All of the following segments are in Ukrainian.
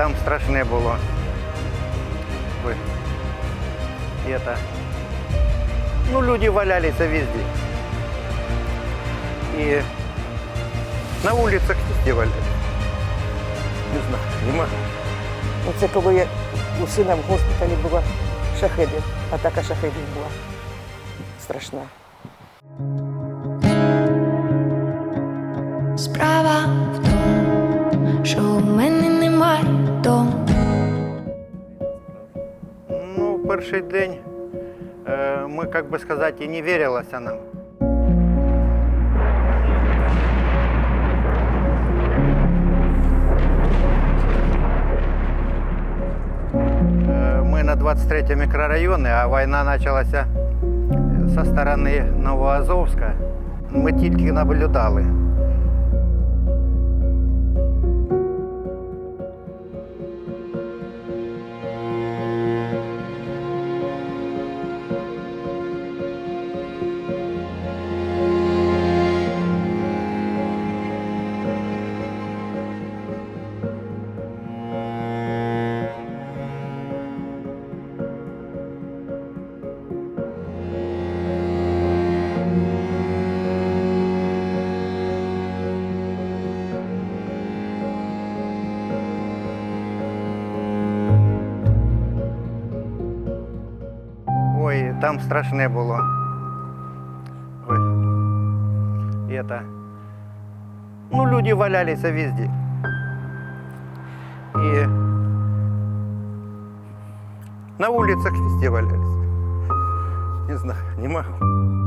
там страшне було. Ой. И это... Ну, люди валялись везде. И на улицах везде валялись. Не знаю, не могу. Ну, Це коли я у сина в госпіталі була шахедів, атака шахедів була страшна. перший день е, ми, як би сказати, і не вірилося нам. Е, Ми на 23 мікрорайоні, а війна почалася зі сторони Новоазовська. Ми тільки наблюдали. Там страшне було. Ой. И это... Ну, люди валялись везде. И на улицах везде валялись. Не знаю, не могу.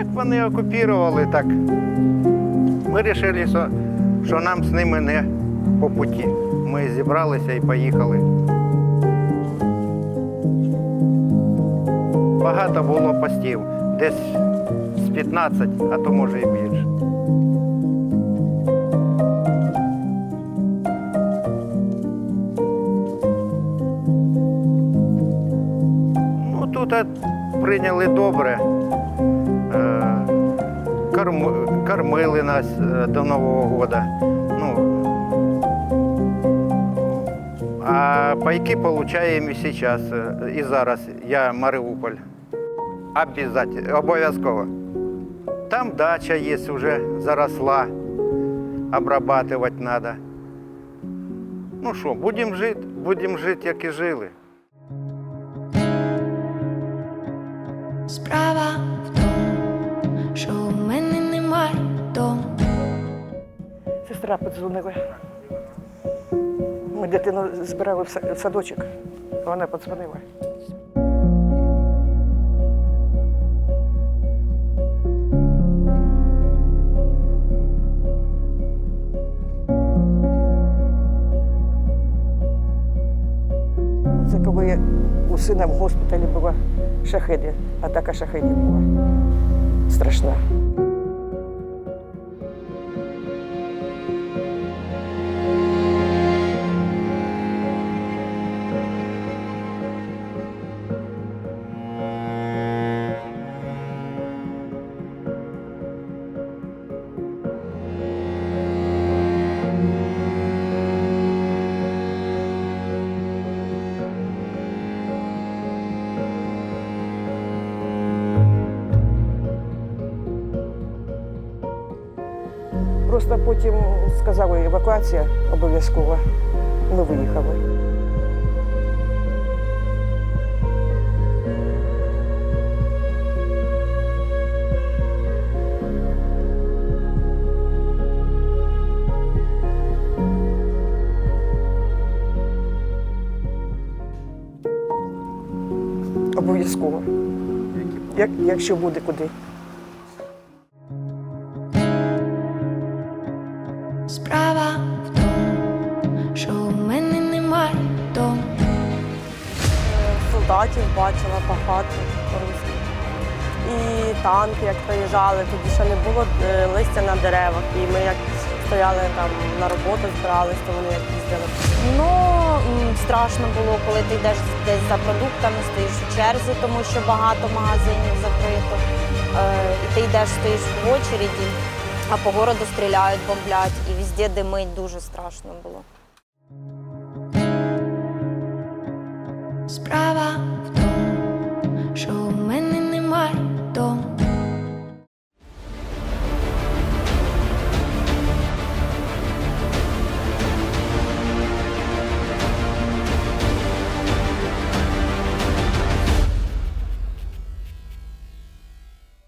Як вони окупували, так ми вирішили, що, нам з ними не по путі. Ми зібралися і поїхали. Багато було постів, десь з 15, а то може і більше. Ну, тут прийняли добре. Е, корм- кормили нас е, до Нового года. Ну, а пайки получаємо і е, і зараз. Я Маріуполь. Обов'язково. Там дача є, вже заросла. Обрабатувати треба. Ну що, будемо жити, будемо жити, як і жили. Справа Сестра подзвонила. Ми дитину збирали в садочок, вона подзвонила. Це коли у сина в госпіталі була шахеді, атака шахедів була страшна. Просто потім сказали, евакуація обов'язкова. Ми виїхали. Обов'язково. Як, якщо буде куди. Солдатів бачила багато русських. І танки, як приїжджали, тоді ще не було е, листя на деревах. І ми як стояли там на роботу, збирались, то вони як їздили. Ну страшно було, коли ти йдеш десь за продуктами, стоїш у черзі, тому що багато магазинів закрито. Е, і ти йдеш, стоїш в очереді, а по городу стріляють, бомблять, і везде димить, дуже страшно було. brava,